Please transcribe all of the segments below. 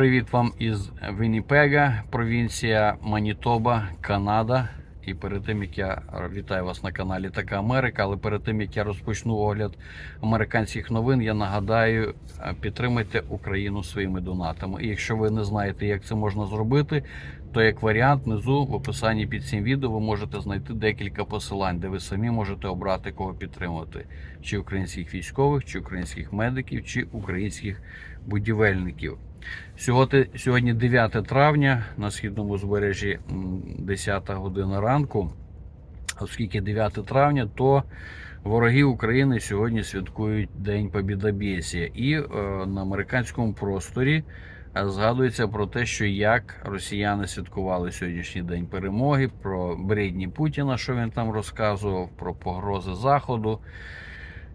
Привіт вам із Вінніпега, провінція Манітоба, Канада. І перед тим як я вітаю вас на каналі Така Америка, але перед тим як я розпочну огляд американських новин, я нагадаю, е, підтримайте Україну своїми донатами. І якщо ви не знаєте, як це можна зробити, то як варіант внизу в описанні під цим відео ви можете знайти декілька посилань, де ви самі можете обрати кого підтримувати: чи українських військових, чи українських медиків, чи українських будівельників. Сьогодні, сьогодні 9 травня на східному збережжі м, 10 година ранку. Оскільки 9 травня, то вороги України сьогодні святкують День Побідобєсія. І е, на американському просторі е, згадується про те, що як росіяни святкували сьогоднішній день перемоги, про бредні Путіна, що він там розказував, про погрози Заходу.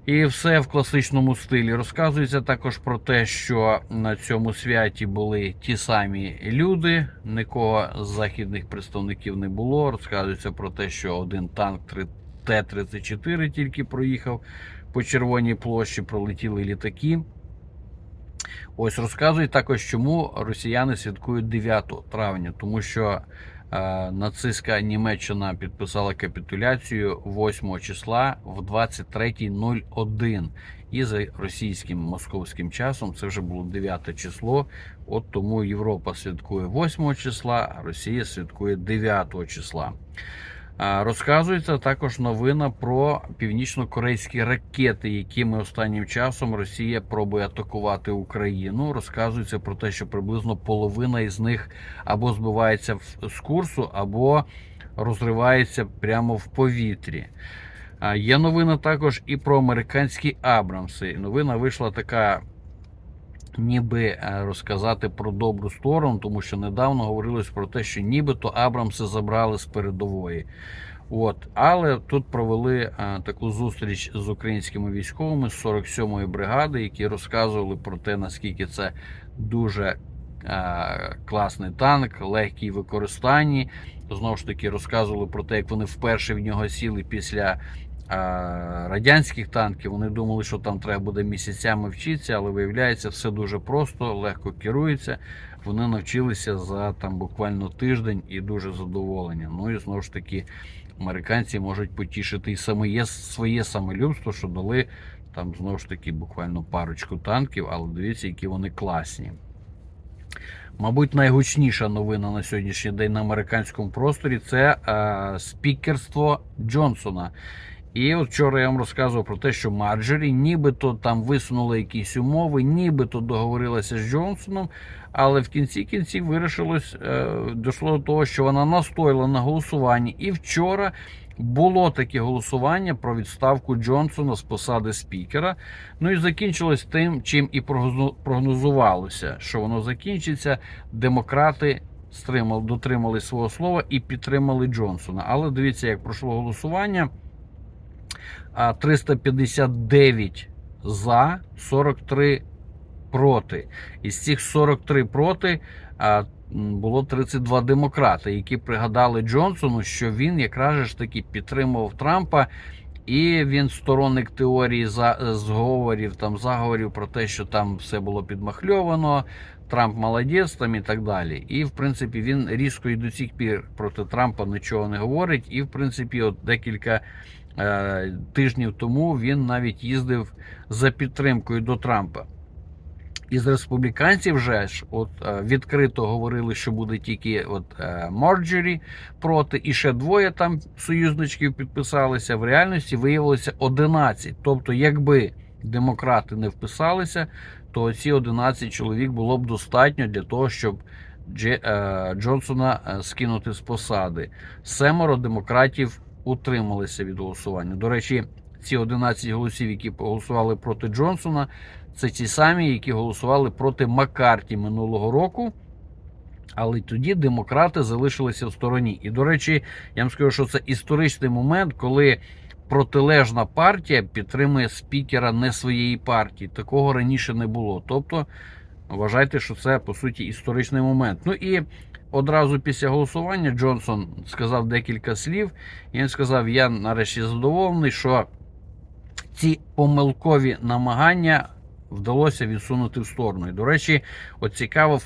І все в класичному стилі. Розказується також про те, що на цьому святі були ті самі люди, нікого з західних представників не було. Розказується про те, що один танк Т-34 тільки проїхав по Червоній площі, пролетіли літаки. Ось розказують також, чому росіяни святкують 9 травня, тому що нацистська Німеччина підписала капітуляцію 8 числа в 23.01. І за російським московським часом це вже було 9 число. От тому Європа святкує 8 числа, а Росія святкує 9 числа. Розказується також новина про північно-корейські ракети, якими останнім часом Росія пробує атакувати Україну. Розказується про те, що приблизно половина із них або збивається з курсу, або розривається прямо в повітрі. Є новина також і про американські Абрамси. Новина вийшла така ніби е, розказати про добру сторону, тому що недавно говорилось про те, що нібито Абрамси забрали з передової. От, але тут провели е, таку зустріч з українськими військовими з 47-ї бригади, які розказували про те, наскільки це дуже е, класний танк, легкий в використанні. Знову ж таки, розказували про те, як вони вперше в нього сіли після а, радянських танків. Вони думали, що там треба буде місяцями вчитися, але виявляється, все дуже просто, легко керується. Вони навчилися за там буквально тиждень і дуже задоволені. Ну і знову ж таки, американці можуть потішити і самоє, своє самолюбство, що дали там знову ж таки буквально парочку танків, але дивіться, які вони класні. Мабуть, найгучніша новина на сьогоднішній день на американському просторі це е, спікерство Джонсона. І от вчора я вам розказував про те, що Марджорі нібито там висунула якісь умови, нібито договорилася з Джонсоном, але в кінці кінців вирішилось, е, дійшло до того, що вона настояла на голосуванні. І вчора було таке голосування про відставку Джонсона з посади спікера. Ну і закінчилось тим, чим і прогнозу- прогнозувалося, що воно закінчиться. Демократи стримали, дотримали свого слова і підтримали Джонсона. Але дивіться, як пройшло голосування. А 359 за, 43 проти. Із цих 43 проти було 32 демократи, які пригадали Джонсону, що він якраз ж таки підтримував Трампа. І він сторонник теорії за зговорів, там заговорів про те, що там все було підмахльовано, Трамп молодець там і так далі. І в принципі він різко і до цих пір проти Трампа нічого не говорить. І в принципі, от декілька тижнів тому він навіть їздив за підтримкою до Трампа. Із республіканців вже ж от е, відкрито говорили, що буде тільки от е, Марджорі проти, і ще двоє там союзничків підписалися. В реальності виявилося 11. Тобто, якби демократи не вписалися, то ці 11 чоловік було б достатньо для того, щоб е, Джонсона е, скинути з посади. Семеро демократів утрималися від голосування. До речі, ці 11 голосів, які голосували проти Джонсона, це ті самі, які голосували проти Маккарті минулого року. Але тоді демократи залишилися в стороні. І, до речі, я вам скажу, що це історичний момент, коли протилежна партія підтримує спікера не своєї партії. Такого раніше не було. Тобто, вважайте, що це по суті історичний момент. Ну і одразу після голосування Джонсон сказав декілька слів. І він сказав: Я нарешті задоволений, що ці помилкові намагання вдалося відсунути в сторону. І, до речі, от цікаве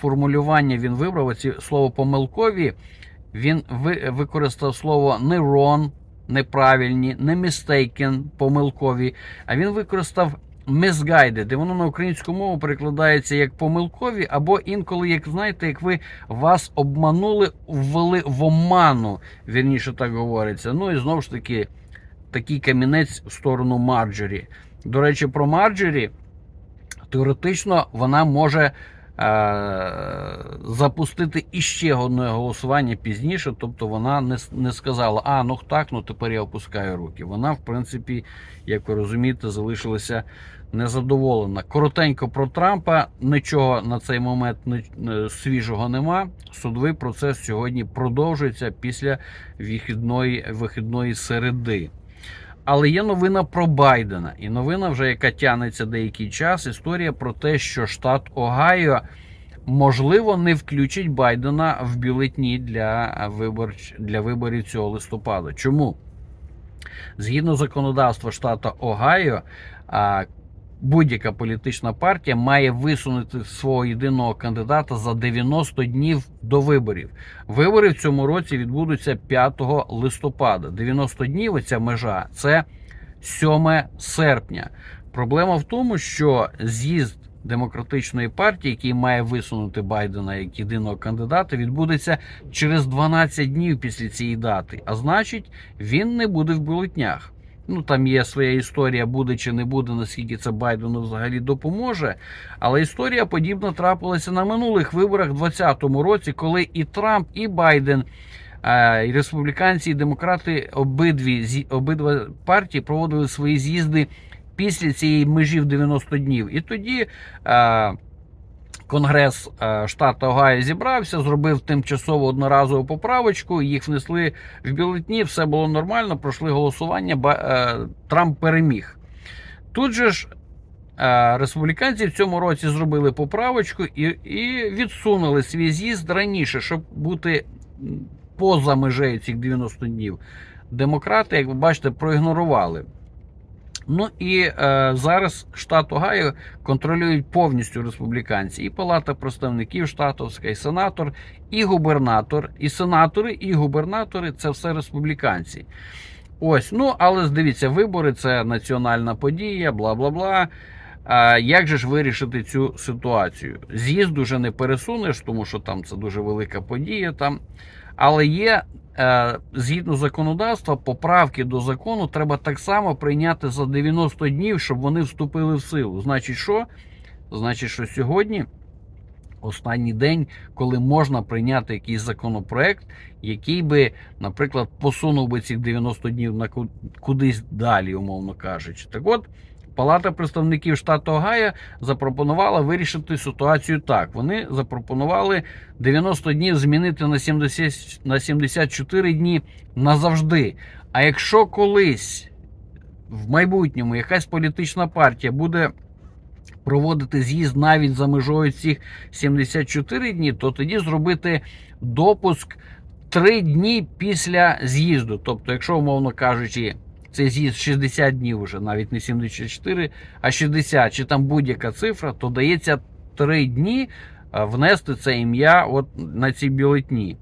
формулювання він вибрав. Оці слово помилкові. Він ви- використав слово neuron, неправильні, не mistaken, помилкові, а він використав misguided, і воно на українську мову перекладається як помилкові, або інколи, як знаєте, як ви вас обманули, ввели в оману, вірніше так говориться. Ну і знову ж таки, такий камінець в сторону Марджорі. До речі, про Марджорі теоретично вона може запустити іще одне голосування пізніше. Тобто вона не, не сказала, а ну так, ну тепер я опускаю руки. Вона, в принципі, як ви розумієте, залишилася незадоволена. Коротенько про Трампа нічого на цей момент не- не- свіжого нема. Судовий процес сьогодні продовжується після вихідної, вихідної середи. Але є новина про Байдена, і новина, вже яка тягнеться деякий час. Історія про те, що штат Огайо можливо не включить Байдена в бюлетні для вибор для виборів цього листопада. Чому? Згідно законодавства штата Огайо, будь-яка політична партія має висунути свого єдиного кандидата за 90 днів до виборів. Вибори в цьому році відбудуться 5 листопада. 90 днів оця межа це 7 серпня. Проблема в тому, що з'їзд демократичної партії, який має висунути Байдена як єдиного кандидата, відбудеться через 12 днів після цієї дати. А значить, він не буде в бюлетнях. Ну там є своя історія, буде чи не буде, наскільки це Байдену взагалі допоможе. Але історія подібна трапилася на минулих виборах в 2020 році, коли і Трамп, і Байден, е, і республіканці, і демократи обидві обидва партії проводили свої з'їзди після цієї межі в 90 днів. І тоді. Конгрес е, штату Огайо зібрався, зробив тимчасову одноразову поправочку, їх внесли в бюлетні, все було нормально, пройшли голосування, ба- е, Трамп переміг. Тут же ж е, республіканці в цьому році зробили поправочку і, і відсунули свій з'їзд раніше, щоб бути поза межею цих 90 днів. Демократи, як ви бачите, проігнорували. Ну і е, зараз штат Огайо контролюють повністю республіканці. І Палата представників штатовська, і сенатор, і губернатор, і сенатори, і губернатори це все республіканці. Ось, ну але дивіться, вибори це національна подія, бла бла бла. А як же ж вирішити цю ситуацію? З'їзд уже не пересунеш, тому що там це дуже велика подія. Там. Але є, згідно законодавства, поправки до закону треба так само прийняти за 90 днів, щоб вони вступили в силу. Значить, що? Значить, що сьогодні останній день, коли можна прийняти якийсь законопроект, який би, наприклад, посунув би цих 90 днів на ку- кудись далі, умовно кажучи. Так от. Палата представників штату Огайо запропонувала вирішити ситуацію так. Вони запропонували 90 днів змінити на 70, на 74 дні назавжди. А якщо колись в майбутньому якась політична партія буде проводити з'їзд навіть за межою цих 74 дні, то тоді зробити допуск 3 дні після з'їзду. Тобто, якщо, умовно кажучи, цей з'їзд 60 днів вже, навіть не 74, а 60, чи там будь-яка цифра, то дається 3 дні е, внести це ім'я от на ці бюлетні.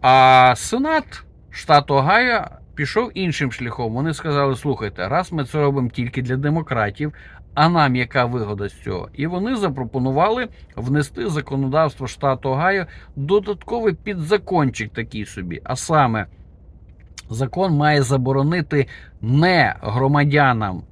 А Сенат штату Огайо пішов іншим шляхом. Вони сказали: слухайте, раз ми це робимо тільки для демократів, а нам яка вигода з цього? І вони запропонували внести законодавство штату Огайо додатковий підзакончик такий собі. А саме, закон має заборонити не громадянам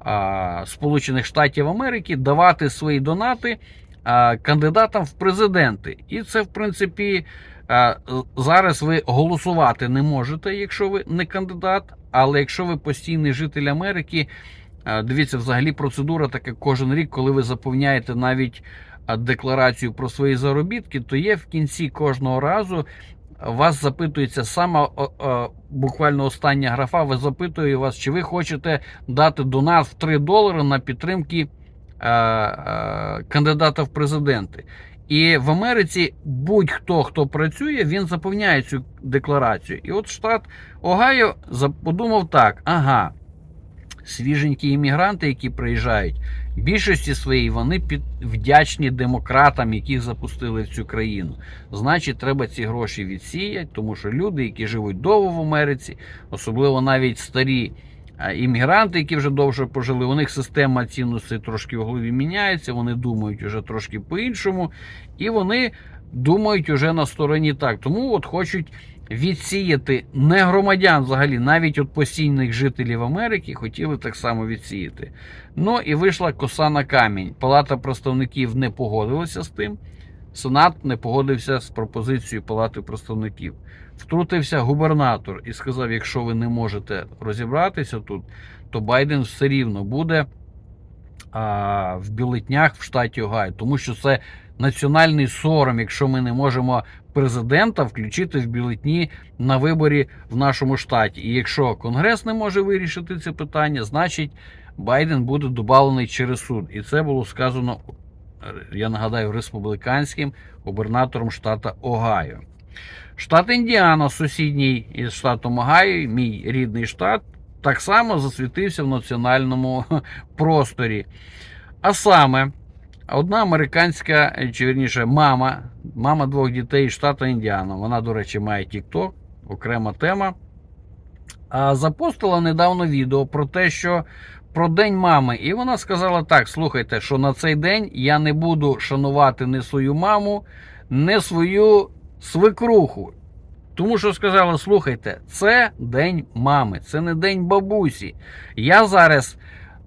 а, Сполучених Штатів Америки давати свої донати а, кандидатам в президенти. І це, в принципі, а, зараз ви голосувати не можете, якщо ви не кандидат. Але якщо ви постійний житель Америки, а, дивіться, взагалі процедура така кожен рік, коли ви заповняєте навіть декларацію про свої заробітки, то є в кінці кожного разу. Вас запитується сама буквально остання графа. Ви запитує вас, чи ви хочете дати донат в 3 долари на підтримки е, е, кандидата в президенти. І в Америці будь-хто, хто працює, він заповняє цю декларацію. І от штат Огайо подумав так: ага, свіженькі іммігранти, які приїжджають, більшості своїй вони під вдячні демократам, яких запустили в цю країну. Значить, треба ці гроші відсіяти, тому що люди, які живуть довго в Америці, особливо навіть старі іммігранти, які вже довше пожили, у них система цінностей трошки в голові міняється, вони думають уже трошки по-іншому, і вони думають уже на стороні так. Тому от хочуть відсіяти не громадян взагалі, навіть от постійних жителів Америки хотіли так само відсіяти. Ну і вийшла коса на камінь. Палата представників не погодилася з тим. Сенат не погодився з пропозицією Палати представників. Втрутився губернатор і сказав: якщо ви не можете розібратися тут, то Байден все рівно буде а, в бюлетнях в штаті Огайо, тому що це національний сором, якщо ми не можемо президента включити в бюлетні на виборі в нашому штаті. І якщо Конгрес не може вирішити це питання, значить Байден буде добавлений через суд. І це було сказано, я нагадаю, республіканським губернатором штата Огайо. Штат Індіана, сусідній із штатом Огайо, мій рідний штат, так само засвітився в національному просторі. А саме, одна американська, чи вірніше, мама, мама двох дітей з штату Індіана. Вона, до речі, має TikTok, окрема тема. Запостила недавно відео про те, що про День мами. І вона сказала так: слухайте, що на цей день я не буду шанувати не свою маму, не свою свекруху. Тому що сказала: слухайте, це день мами, це не день бабусі. Я зараз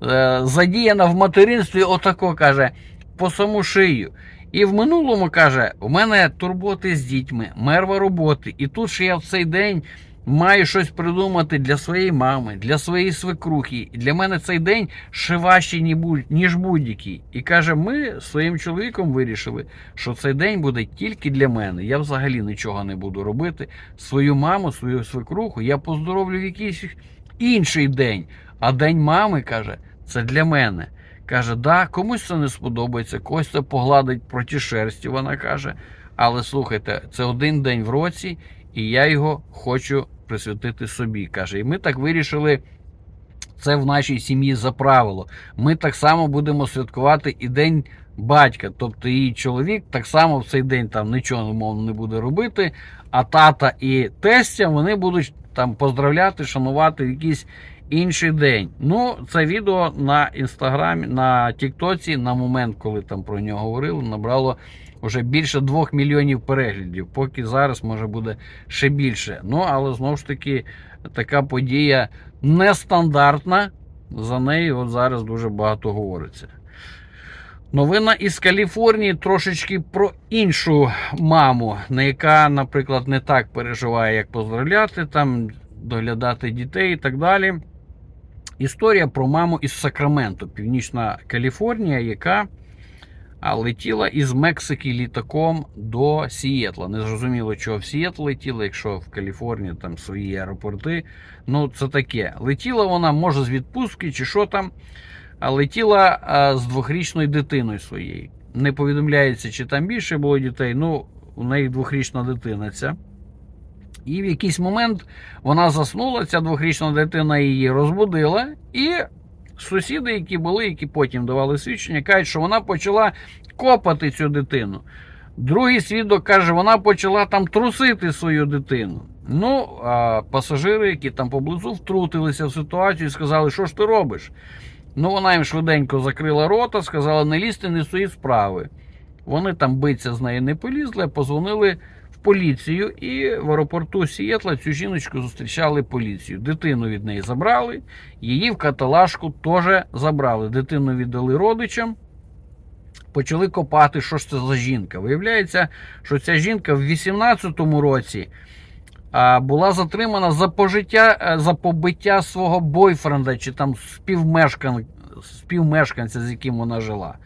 е, задіяна в материнстві, отако каже, по саму шию. І в минулому каже: у мене турботи з дітьми, мерва роботи. І тут ще я в цей день маю щось придумати для своєї мами, для своєї свекрухи. І для мене цей день ще важчий, ні ніж будь-який. І каже: ми своїм чоловіком вирішили, що цей день буде тільки для мене. Я взагалі нічого не буду робити. Свою маму, свою свекруху я поздоровлю в якийсь інший день. А день мами каже, це для мене. Каже, да, комусь це не сподобається, когось це погладить проти шерсті, вона каже. Але слухайте, це один день в році, і я його хочу присвятити собі. каже. І ми так вирішили. Це в нашій сім'ї за правило. Ми так само будемо святкувати і день батька. Тобто її чоловік так само в цей день там нічого мовно не буде робити. А тата і тестя вони будуть там поздравляти, шанувати в якийсь інший день. Ну, це відео на інстаграмі, на Тіктоці, на момент, коли там про нього говорили, набрало вже більше 2 мільйонів переглядів. Поки зараз може буде ще більше. Ну, але знову ж таки, така подія нестандартна. За неї от зараз дуже багато говориться. Новина із Каліфорнії трошечки про іншу маму, на яка, наприклад, не так переживає, як поздравляти, там, доглядати дітей і так далі. Історія про маму із Сакраменто, Північна Каліфорнія, яка летіла із Мексики літаком до Сієтла. Не зрозуміло, чого в Сієтл летіла, якщо в Каліфорнії там свої аеропорти. Ну, це таке. Летіла вона, може, з відпустки чи що там, а летіла з двохрічною дитиною своєю. Не повідомляється, чи там більше було дітей. Ну, у неї двохрічна дитина ця. І в якийсь момент вона заснула, ця двохрічна дитина її розбудила, і сусіди, які були, які потім давали свідчення, кажуть, що вона почала копати цю дитину. Другий свідок каже, вона почала там трусити свою дитину. Ну, а пасажири, які там поблизу, втрутилися в ситуацію і сказали, що ж ти робиш? Ну, вона їм швиденько закрила рота, сказала, не лізьте, не свої справи. Вони там биться з нею не полізли, а позвонили поліцію, і в аеропорту Сієтла цю жіночку зустрічали поліцію. Дитину від неї забрали, її в каталажку теж забрали. Дитину віддали родичам. Почали копати, що ж це за жінка. Виявляється, що ця жінка в 18-му році була затримана за пожиття, е, за побиття свого бойфренда чи там співмешкан, співмешканця, з яким вона жила.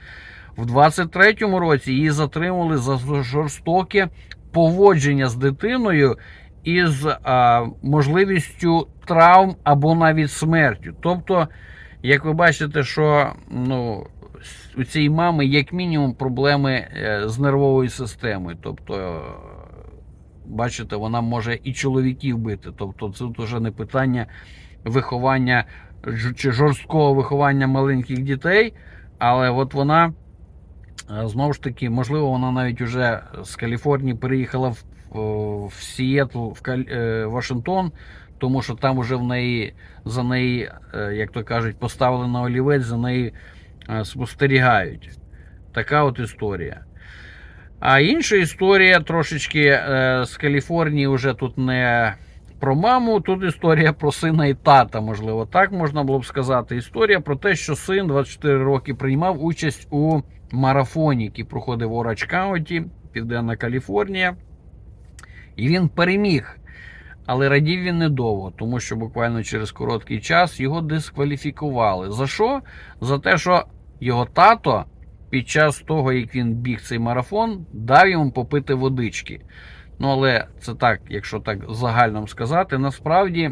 В 23-му році її затримали за жорстоке поводження з дитиною із а, можливістю травм або навіть смертю. Тобто, як ви бачите, що ну, у цієї мами як мінімум проблеми е, з нервовою системою. Тобто, бачите, вона може і чоловіків бити. Тобто, це вже не питання виховання чи жорсткого виховання маленьких дітей. але от вона знову ж таки, можливо, вона навіть уже з Каліфорнії переїхала в, в, в Сієтл, в Каль- е, Вашингтон, тому що там вже в неї за неї, е, як то кажуть, поставили на олівець, за неї е, спостерігають. Така от історія. А інша історія трошечки е, з Каліфорнії вже тут не про маму, тут історія про сина і тата, можливо, так можна було б сказати. Історія про те, що син 24 роки приймав участь у марафоні, який проходив в Орач Каунті, Південна Каліфорнія. І він переміг. Але радів він недовго, тому що буквально через короткий час його дискваліфікували. За що? За те, що його тато під час того, як він біг цей марафон, дав йому попити водички. Ну, але це так, якщо так загальном сказати, насправді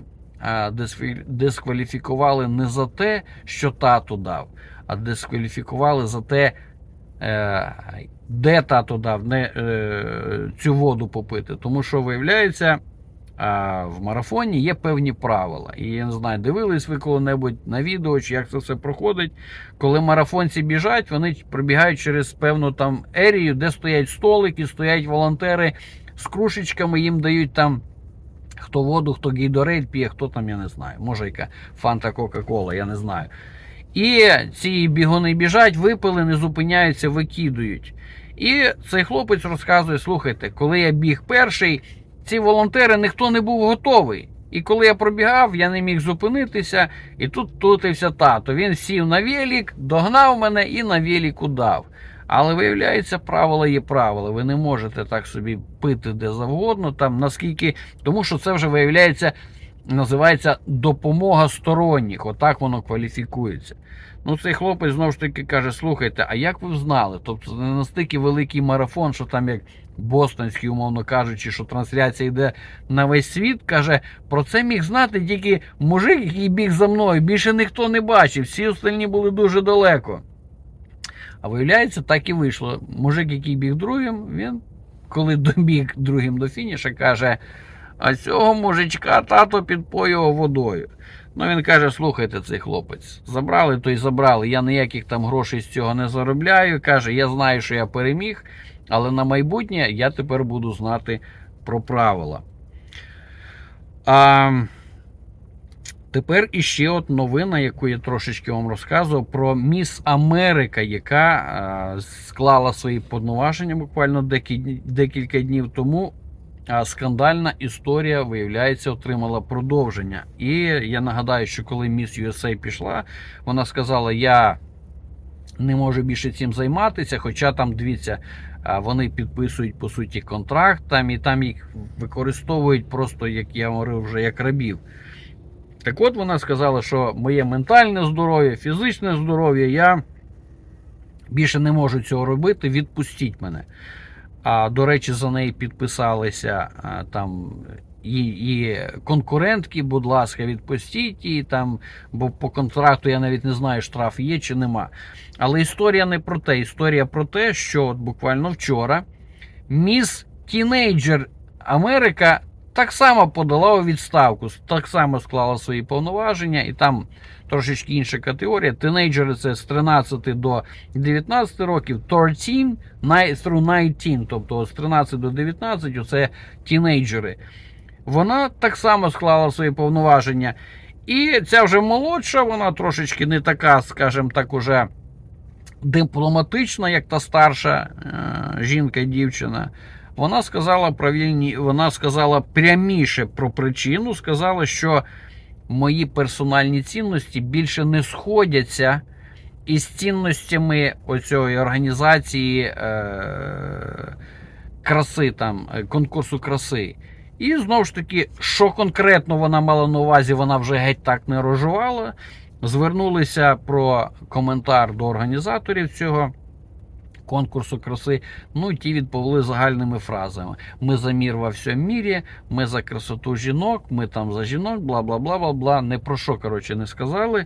дискваліфікували не за те, що тато дав, а дискваліфікували за те, де тато дав не, е, цю воду попити. Тому що, виявляється, в марафоні є певні правила. І я не знаю, дивились ви коли-небудь на відео, чи як це все проходить. Коли марафонці біжать, вони пробігають через певну там ерію, де стоять столики, стоять волонтери з крушечками, їм дають там. Хто воду, хто гейдорейд п'є, хто там, я не знаю. Може, яка фанта Кока-Кола, я не знаю. І ці бігуни біжать, випили, не зупиняються, викидують. І цей хлопець розказує: слухайте, коли я біг перший, ці волонтери ніхто не був готовий. І коли я пробігав, я не міг зупинитися, і тут тутився тато. Він сів на велик, догнав мене і на велику дав. Але виявляється, правила є правила. Ви не можете так собі пити де завгодно, там наскільки, тому що це вже виявляється, називається допомога сторонніх. Отак воно кваліфікується. Ну, цей хлопець знову ж таки каже: слухайте, а як ви знали? Тобто не настільки великий марафон, що там як бостонський, умовно кажучи, що трансляція йде на весь світ. Каже, про це міг знати тільки мужик, який біг за мною. Більше ніхто не бачив. Всі остальні були дуже далеко. А виявляється, так і вийшло. Мужик, який біг другим, він, коли добіг другим до фініша, каже: а цього мужичка тато підпоював водою. Ну він каже: слухайте, цей хлопець, забрали, то й забрали. Я ніяких там грошей з цього не заробляю. Каже, я знаю, що я переміг, але на майбутнє я тепер буду знати про правила. А, тепер іще от новина, яку я трошечки вам розказував, про Міс Америка, яка склала свої повноваження буквально декілька днів тому. Скандальна історія, виявляється, отримала продовження. І я нагадаю, що коли Міс USA пішла, вона сказала: Я не можу більше цим займатися. Хоча там, дивіться, вони підписують по суті контракт, там і там їх використовують просто, як я говорив, вже як рабів. Так от вона сказала, що моє ментальне здоров'я, фізичне здоров'я, я більше не можу цього робити, відпустіть мене. А до речі, за неї підписалися а, там і, і конкурентки, будь ласка, відпустіть її там, бо по контракту я навіть не знаю, штраф є чи нема. Але історія не про те. Історія про те, що от буквально вчора міс Тінейджер Америка так само подала у відставку, так само склала свої повноваження, і там трошечки інша категорія. Тінейджери це з 13 до 19 років, 13 through 19, тобто з 13 до 19 це тінейджери. Вона так само склала свої повноваження. І ця вже молодша, вона трошечки не така, скажімо так, уже дипломатична, як та старша е, жінка, дівчина. Вона сказала правильні, вона сказала пряміше про причину. Сказала, що мої персональні цінності більше не сходяться із цінностями оцієї організації е, краси, там, е, конкурсу краси. І знову ж таки, що конкретно вона мала на увазі, вона вже геть так не розживала. Звернулися про коментар до організаторів цього конкурсу краси. Ну ті відповіли загальними фразами: ми за мір во всьому мірі, ми за красоту жінок, ми там за жінок, бла бла бла бла бла. Не про що коротше не сказали.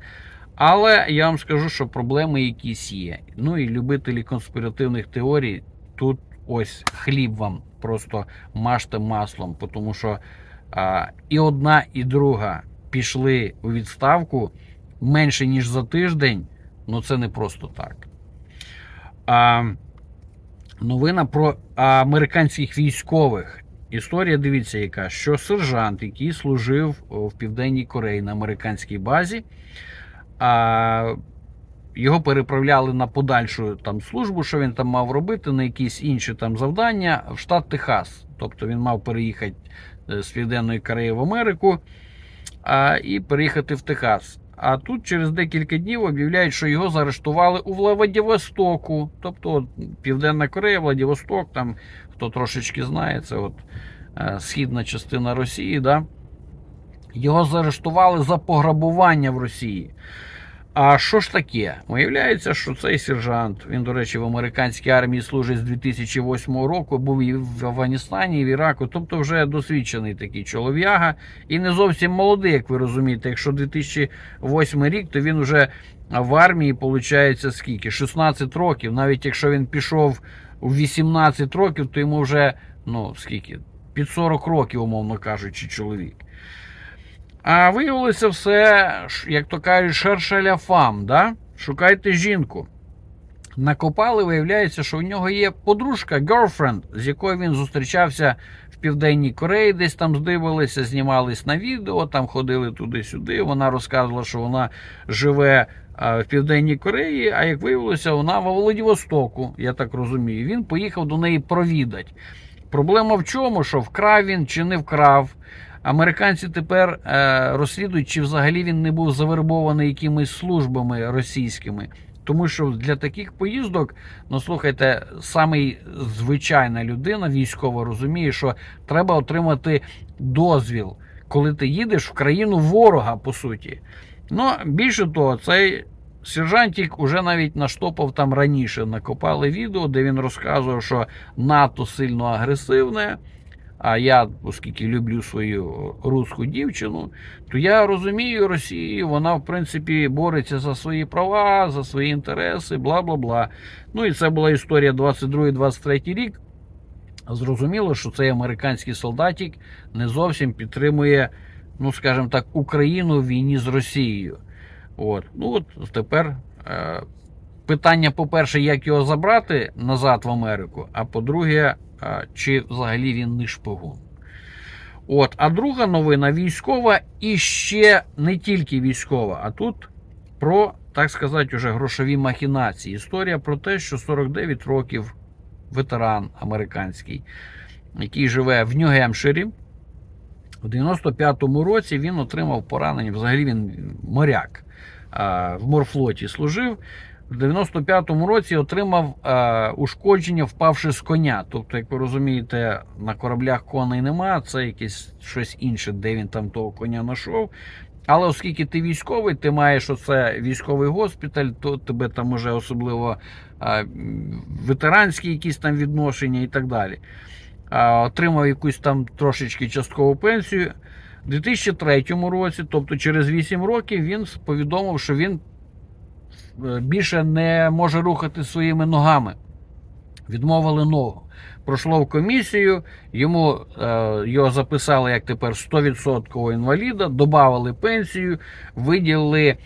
Але я вам скажу, що проблеми якісь є. Ну і любителі конспіративних теорій тут ось хліб вам просто мажте маслом, тому що а, і одна, і друга пішли у відставку менше ніж за тиждень. Ну це не просто так. А, новина про американських військових. Історія, дивіться, яка, що сержант, який служив в Південній Кореї на американській базі, а, його переправляли на подальшу там службу, що він там мав робити, на якісь інші там завдання в штат Техас. Тобто він мав переїхати е, з Південної Кореї в Америку а, і переїхати в Техас. А тут через декілька днів об'являють, що його заарештували у Владивостоку. Тобто Південна Корея, Владивосток, там хто трошечки знає, це от е, східна частина Росії. Да? Його заарештували за пограбування в Росії. А що ж таке? Виявляється, що цей сержант, він, до речі, в американській армії служить з 2008 року, був і в Афганістані, і в Іраку, тобто вже досвідчений такий чолов'яга, і не зовсім молодий, як ви розумієте. Якщо 2008 рік, то він вже в армії, виходить, скільки? 16 років. Навіть якщо він пішов у 18 років, то йому вже, ну, скільки? Під 40 років, умовно кажучи, чоловік. А виявилося все, як то кажуть, шершеля фам, да? Шукайте жінку. Накопали, виявляється, що у нього є подружка, girlfriend, з якою він зустрічався в Південній Кореї, десь там здивилися, знімались на відео, там ходили туди-сюди. Вона розказувала, що вона живе в Південній Кореї, а як виявилося, вона в Владивостоку, я так розумію. Він поїхав до неї провідати. Проблема в чому? Що вкрав він чи не вкрав. Американці тепер е, розслідують, чи взагалі він не був завербований якимись службами російськими. Тому що для таких поїздок, ну слухайте, самий звичайна людина військова розуміє, що треба отримати дозвіл, коли ти їдеш в країну ворога, по суті. Ну, більше того, цей сержантик уже навіть наштопав там раніше. Накопали відео, де він розказував, що НАТО сильно агресивне. А я, оскільки люблю свою русську дівчину, то я розумію Росію, вона, в принципі, бореться за свої права, за свої інтереси, бла бла бла. Ну і це була історія 22-23 рік. Зрозуміло, що цей американський солдатик не зовсім підтримує, ну скажімо так, Україну в війні з Росією. От. Ну от тепер е, питання, по-перше, як його забрати назад в Америку, а по-друге, е, чи взагалі він не шпигун. От, а друга новина військова і ще не тільки військова, а тут про, так сказати, уже грошові махінації. Історія про те, що 49 років ветеран американський, який живе в Нью-Гемширі, в 95-му році він отримав поранення. Взагалі він моряк в морфлоті служив. В 95-му році отримав е, ушкодження, впавши з коня. Тобто, як ви розумієте, на кораблях коней нема, це якесь щось інше, де він там того коня знайшов. Але оскільки ти військовий, ти маєш оце військовий госпіталь, то тебе там уже особливо е, ветеранські якісь там відношення і так далі. Е, отримав якусь там трошечки часткову пенсію. У 2003 році, тобто через 8 років, він повідомив, що він більше не може рухати своїми ногами. Відмовили ногу. Пройшло в комісію, йому е, його записали як тепер 100% інваліда, додали пенсію, виділили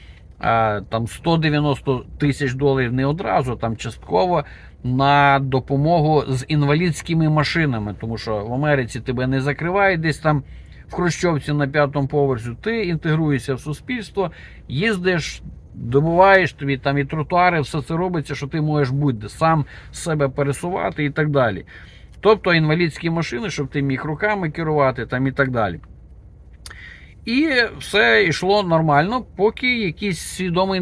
е, там 190 тисяч доларів не одразу, там частково на допомогу з інвалідськими машинами. Тому що в Америці тебе не закривають десь там в Хрущовці на п'ятому поверсі. Ти інтегруєшся в суспільство, їздиш, добуваєш тобі там і тротуари, все це робиться, що ти можеш бути сам себе пересувати і так далі. Тобто інвалідські машини, щоб ти міг руками керувати там і так далі. І все йшло нормально, поки якийсь свідомий,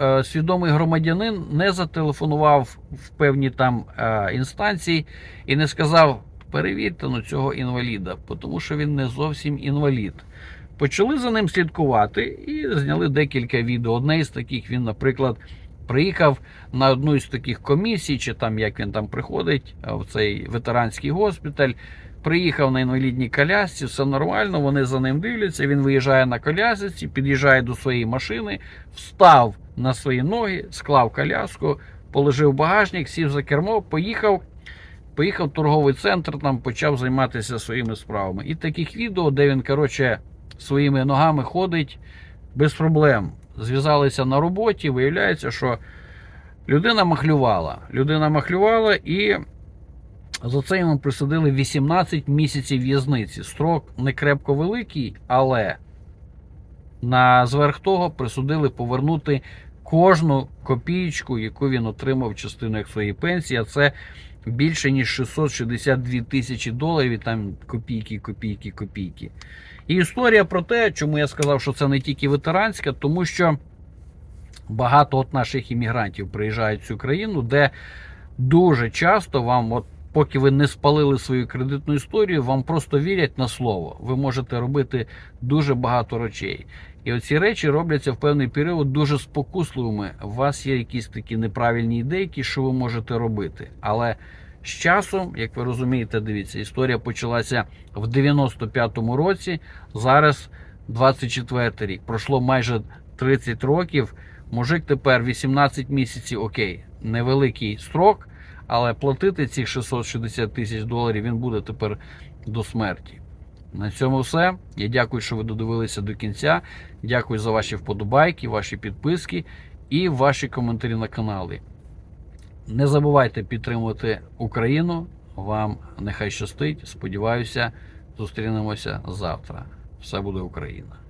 е, свідомий громадянин не зателефонував в певні там е, інстанції і не сказав: перевірте ну, цього інваліда, тому що він не зовсім інвалід. Почали за ним слідкувати і зняли декілька відео. Одне із таких він, наприклад, приїхав на одну із таких комісій, чи там як він там приходить в цей ветеранський госпіталь. Приїхав на інвалідній колясці, все нормально, вони за ним дивляться. Він виїжджає на колясці, під'їжджає до своєї машини, встав на свої ноги, склав коляску, положив багажник, сів за кермо, поїхав. Поїхав в торговий центр, там почав займатися своїми справами. І таких відео, де він, коротше, своїми ногами ходить без проблем. Зв'язалися на роботі, виявляється, що Людина махлювала. Людина махлювала і за це йому присудили 18 місяців в'язниці. Строк не крепко великий, але на зверх того присудили повернути кожну копієчку, яку він отримав частиною своєї пенсії. А це більше ніж 662 тисячі доларів. І там копійки, копійки, копійки. І історія про те, чому я сказав, що це не тільки ветеранська, тому що багато от наших іммігрантів приїжджають в цю країну, де дуже часто вам, от поки ви не спалили свою кредитну історію, вам просто вірять на слово. Ви можете робити дуже багато речей. І оці речі робляться в певний період дуже спокусливими. У вас є якісь такі неправильні ідейки, що ви можете робити. Але з часом, як ви розумієте, дивіться, історія почалася в 95-му році. Зараз 24-й рік. Пройшло майже 30 років. Мужик тепер 18 місяців, окей, невеликий строк, але платити ці 660 тисяч доларів він буде тепер до смерті. На цьому все. Я дякую, що ви додивилися до кінця. Дякую за ваші вподобайки, ваші підписки і ваші коментарі на каналі. Не забувайте підтримувати Україну. Вам нехай щастить. Сподіваюся, зустрінемося завтра. Все буде Україна!